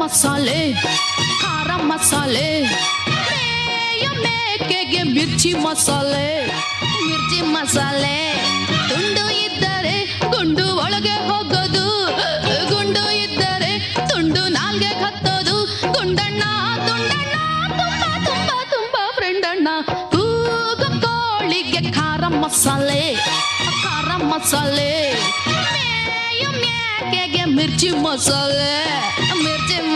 ಮಸಾಲೆ, ಖಾರ ಮಸಾಲೆ, ಮೇಯ ಮೇಕೆಗೆ ಮಿರ್ಚಿ ಮಸಾಲೆ ಮಿರ್ಚಿ ಮಸಾಲೆ. ತುಂಡು ಇದ್ದರೆ ಗುಂಡು ಒಳಗೆ ಹೋಗೋದು, ಗುಂಡು ಇದ್ದರೆ ತುಂಡು ನಾಲ್ಗೆ ಕತ್ತೋದು. ಗುಂಡಣ್ಣ ತುಂಡಣ್ಣ ತುಂಬಾ ತುಂಬಾ ತುಂಬಾ ಫ್ರೆಂಡ್ ಅಣ್ಣ ಕೂಗು ಕೋಳಿಗೆ ಖಾರ ಮಸಾಲೆ ಖಾರ ಮಸಾಲೆ. ಮೇಯ ಮೇಕೆಗೆ ಮಿರ್ಚಿ ಮಸಾಲೆ ಮಿರ್ಚಿ ಮಸಾಲೆ